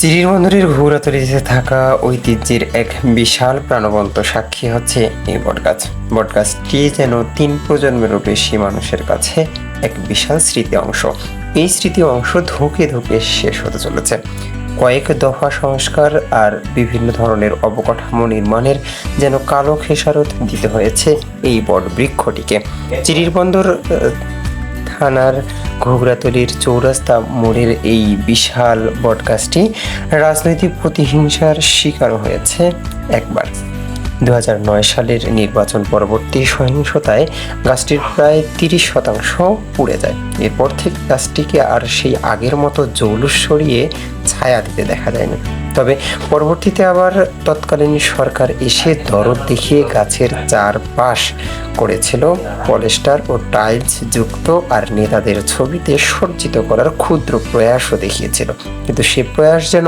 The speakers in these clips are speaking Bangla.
চিরির বন্দরের ঘুরাতলিতে থাকা ঐতিহ্যের এক বিশাল প্রাণবন্ত সাক্ষী হচ্ছে এই বটগাছ। বটগাছটি যেন তিন প্রজন্মেরও বেশি মানুষের কাছে এক বিশাল স্মৃতি অংশ। এই স্মৃতি অংশ ধুকে ধুকে শেষ হতে চলেছে। কয়েক দফা সংস্কার আর বিভিন্ন ধরনের অবকাঠামো নির্মাণের যেন কালো খেসারত দিতে হয়েছে এই বট বৃক্ষটিকে চিরির বন্দর থানার ঘোগরাতলির চৌরাস্তা মোড়ের এই বিশাল বটগাছটি রাজনৈতিক প্রতিহিংসার শিকার হয়েছে একবার। দু হাজার নয় সালের নির্বাচন পরবর্তী সহিংসতায় গাছটির প্রায় তিরিশ শতাংশ পুড়ে যায়। এরপর থেকে গাছটিকে আর সেই আগের মতো জৌলুস সরিয়ে ছায়া দিতে দেখা যায়নি। তবে পরবর্তীতে আবার তৎকালীন সরকার এসে দরদ দেখিয়ে গাছের চারপাশ করেছিল। পলেস্টার ও টাইলস যুক্ত আর নেতাদের ছবিতে সজ্জিত করার ক্ষুদ্র প্রয়াসও দেখিয়েছিল। কিন্তু সে প্রয়াস যেন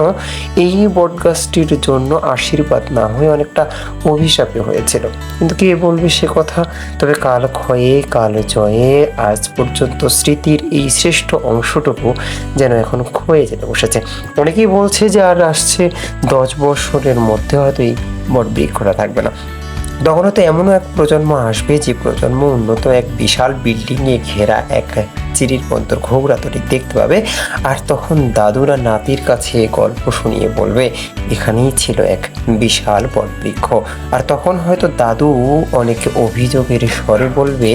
এই বটগাছটির জন্য আশীর্বাদ না হয়ে অনেকটা অভিশাপে হয়েছিল। কিন্তু কে বলবে সে কথা? তবে কাল ক্ষয়ে, কাল জয়ে আজ পর্যন্ত স্মৃতির এই শ্রেষ্ঠ অংশটুকু যেন এখন ক্ষয়ে যেতে বসেছে। অনেকেই বলছে যে আর আসছে দশ বছরের মধ্যে হয়তো এই বট বৃক্ষটা থাকবে না। তখন হয়তো এমনও এক প্রজন্ম আসবে যে প্রজন্ম উন্নত এক বিশাল বিল্ডিংয়ে ঘেরা এক চিরির পন্তর ঘোগরাতটি দেখতে পাবে। আর তখন দাদুরা নাতির কাছে গল্প শুনিয়ে বলবে, এখানেই ছিল এক বিশাল বটবৃক্ষ আর তখন হয়তো দাদু অনেক অভিযোগের স্বরে বলবে,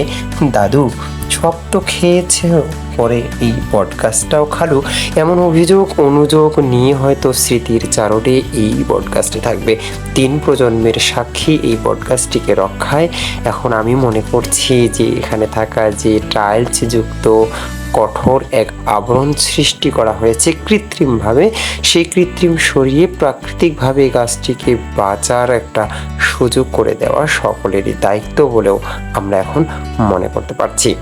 দাদু সব তো খেয়েছে পরে এই পডকাস্টটাও খালু। এমন অভিযোগ, অনুযোগ নিয়ে হয়তো স্মৃতির চারটে এই পডকাস্টে থাকবে। তিন প্রজন্মের সাক্ষী এই পডকাস্টটিকে রক্ষায়। এখন আমি মনে করছি যে এখানে থাকা যে টাইলস যুক্ত কঠোর এক আবরণ সৃষ্টি করা হয়েছে কৃত্রিমভাবে, সেই কৃত্রিম সরিয়ে প্রাকৃতিকভাবে গাছটিকে বাঁচার একটা সুযোগ করে দেওয়া সকলেরই দায়িত্ব বলেও আমরা এখন মনে করতে পারছি।